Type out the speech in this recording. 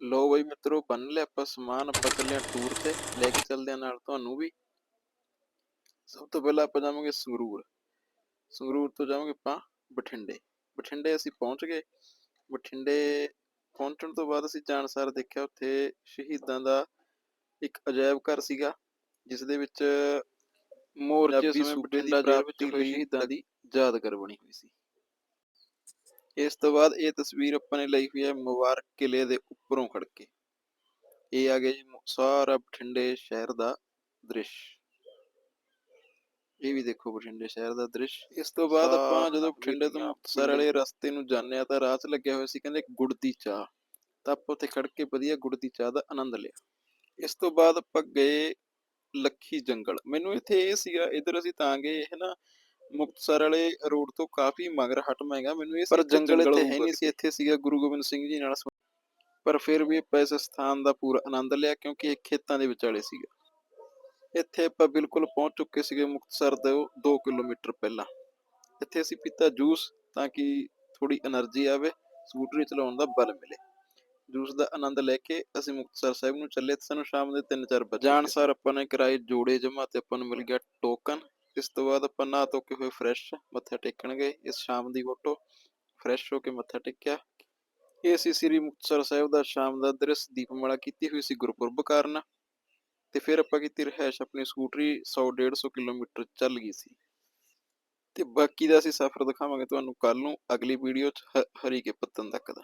ਲੋ ਬਈ ਮਿੱਤਰੋ ਬੰਨ ਲਿਆ ਆਪਾਂ ਸਮਾਨ ਆਪਾਂ ਚੱਲੇ ਟੂਰ ਤੇ ਲੈ ਕੇ ਚੱਲਦੇ ਹਾਂ ਨਾਲ ਤੁਹਾਨੂੰ ਵੀ। ਸਭ ਤੋਂ ਪਹਿਲਾਂ ਆਪਾਂ ਜਾਵਾਂਗੇ ਸੰਗਰੂਰ। ਸੰਗਰੂਰ ਤੋਂ ਜਾਵਾਂਗੇ ਆਪਾਂ ਬਠਿੰਡੇ। ਬਠਿੰਡੇ ਅਸੀਂ ਪਹੁੰਚ ਗਏ। ਬਠਿੰਡੇ ਪਹੁੰਚਣ ਤੋਂ ਬਾਅਦ ਅਸੀਂ ਜਾਣਸਾਰ ਦੇਖਿਆ ਉੱਥੇ ਸ਼ਹੀਦਾਂ ਦਾ ਇੱਕ ਅਜਾਇਬ ਘਰ ਸੀਗਾ ਜਿਸ ਦੇ ਵਿੱਚ ਮੋਰਚੇ ਸਮੇਂ ਬਠਿੰਡਾ ਵਿੱਚ ਹੋਈ ਸ਼ਹੀਦਾਂ ਦੀ ਯਾਦਗਾਰ ਬਣੀ ਹੋਈ ਸੀ। ਇਸ ਤੋਂ ਬਾਅਦ ਇਹ ਤਸਵੀਰ ਆਪਾਂ ਨੇ ਲਈ ਹੋਈ ਹੈ ਮੁਬਾਰਕ ਕਿਲੇ ਦੇ ਉੱਪਰੋਂ ਖੜ ਕੇ। ਇਹ ਆ ਗਿਆ ਜੀ ਸਾਰਾ ਬਠਿੰਡੇ ਸ਼ਹਿਰ ਦਾ ਦ੍ਰਿਸ਼। ਇਹ ਵੀ ਦੇਖੋ ਬਠਿੰਡੇ ਸ਼ਹਿਰ ਦਾ ਦ੍ਰਿਸ਼। ਇਸ ਤੋਂ ਬਾਅਦ ਆਪਾਂ ਜਦੋਂ ਬਠਿੰਡੇ ਤੋਂ ਮੁਕਤਸਰ ਵਾਲੇ ਰਸਤੇ ਨੂੰ ਜਾਂਦੇ ਆ ਤਾਂ ਰਾਹ 'ਚ ਲੱਗਿਆ ਹੋਇਆ ਸੀ ਕਹਿੰਦੇ ਗੁੜ ਦੀ ਚਾਹ। ਤਾਂ ਆਪਾਂ ਉੱਥੇ ਖੜ ਕੇ ਵਧੀਆ ਗੁੜ ਦੀ ਚਾਹ ਦਾ ਆਨੰਦ ਲਿਆ। ਇਸ ਤੋਂ ਬਾਅਦ ਆਪਾਂ ਗਏ ਲੱਖੀ ਜੰਗਲ। ਮੈਨੂੰ ਇੱਥੇ ਇਹ ਸੀਗਾ ਇਧਰ ਅਸੀਂ ਤਾਂ ਗਏ ਇਹ ਨਾ? ਮੁਕਤਸਰ ਵਾਲੇ ਰੋਡ ਤੋਂ ਕਾਫੀ ਮਗਰ ਹਟਮ ਹੈਗਾ ਮੈਨੂੰ ਇਹ ਪਰ ਜੰਗਲ ਇੱਥੇ ਹੈ ਨਹੀਂ ਸੀ। ਇੱਥੇ ਸੀਗਾ ਗੁਰੂ ਗੋਬਿੰਦ ਸਿੰਘ ਜੀ ਨਾਲ ਪਰ ਫਿਰ ਵੀ ਆਪਾਂ ਸਥਾਨ ਦਾ ਪੂਰਾ ਆਨੰਦ ਲਿਆ ਕਿਉਂਕਿ ਇਹ ਖੇਤਾਂ ਦੇ ਵਿਚਾਲੇ ਸੀਗਾ। ਇੱਥੇ ਆਪਾਂ ਬਿਲਕੁਲ ਪਹੁੰਚ ਚੁੱਕੇ ਸੀਗੇ ਮੁਕਤਸਰ ਦੇ 2 ਕਿਲੋਮੀਟਰ ਪਹਿਲਾਂ। ਇੱਥੇ ਅਸੀਂ ਪੀਤਾ ਜੂਸ ਤਾਂ ਕਿ ਥੋੜੀ એનર્ਜੀ ਆਵੇ ਸਕੂਟਰੀ ਚਲਾਉਣ ਦਾ ਬਲ ਮਿਲੇ। ਜੂਸ ਦਾ ਆਨੰਦ ਲੈ ਕੇ ਅਸੀਂ ਮੁਕਤਸਰ ਸਾਹਿਬ ਨੂੰ ਚੱਲੇ। ਤੇ ਸਾਨੂੰ ਸ਼ਾਮ ਦੇ 3-4 ਵਜੇ ਜਾਣ ਸਰ ਆਪਾਂ ਨੇ ਕਿਰਾਏ ਜੋੜੇ ਜਮਾ ਤੇ ਆਪਾਂ ਨੂੰ ਮਿਲ ਗਿਆ ਟੋਕਨ। ਇਸ ਤੋਂ ਬਾਅਦ ਆਪਾਂ ਨਹਾ ਧੋ ਕੇ ਹੋਏ ਫਰੈਸ਼ ਮੱਥਾ ਟੇਕਣਗੇ ਇਸ ਸ਼ਾਮ ਦੀ ਫੋਟੋ ਫਰੈਸ਼ ਹੋ ਕੇ ਮੱਥਾ ਟੇਕਿਆ। ਇਹ ਸੀ ਸ੍ਰੀ ਮੁਕਤਸਰ ਸਾਹਿਬ ਦਾ ਸ਼ਾਮ ਦਾ ਦ੍ਰਿਸ਼। ਦੀਪਮਾਲਾ ਕੀਤੀ ਹੋਈ ਸੀ ਗੁਰਪੁਰਬ ਕਾਰਨ। ਤੇ ਫਿਰ ਆਪਾਂ ਕੀਤੀ ਰਹਿਸ਼ ਆਪਣੀ ਸਕੂਟਰੀ 100 150 ਕਿਲੋਮੀਟਰ ਚੱਲ ਗਈ ਸੀ। ਤੇ ਬਾਕੀ ਦਾ ਅਸੀਂ ਸਫ਼ਰ ਦਿਖਾਵਾਂਗੇ ਤੁਹਾਨੂੰ ਕੱਲ ਨੂੰ ਅਗਲੀ ਵੀਡੀਓ 'ਚ ਹਰੀ ਕੇ ਪੱਤਨ ਤੱਕ ਦਾ।